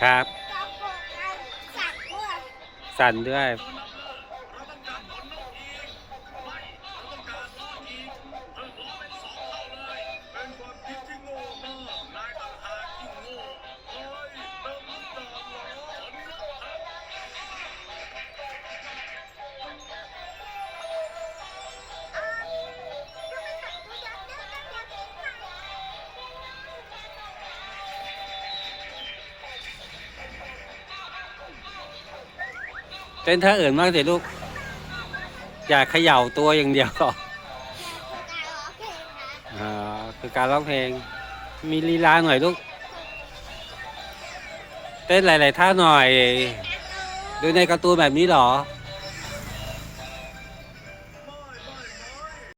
ครับจะโกรธกันสัตว์ด้วยสั่นด้วย เต้นท่าอื่นมากสิลูก อย่าเขย่าตัวอย่างเดียวก่อนการร้องเพลงนะอ่าคือการร้องเพลง มีลีลาหน่อยลูก เต้นหลาย ๆ ท่าหน่อย ดูในการ์ตูนแบบนี้หรอ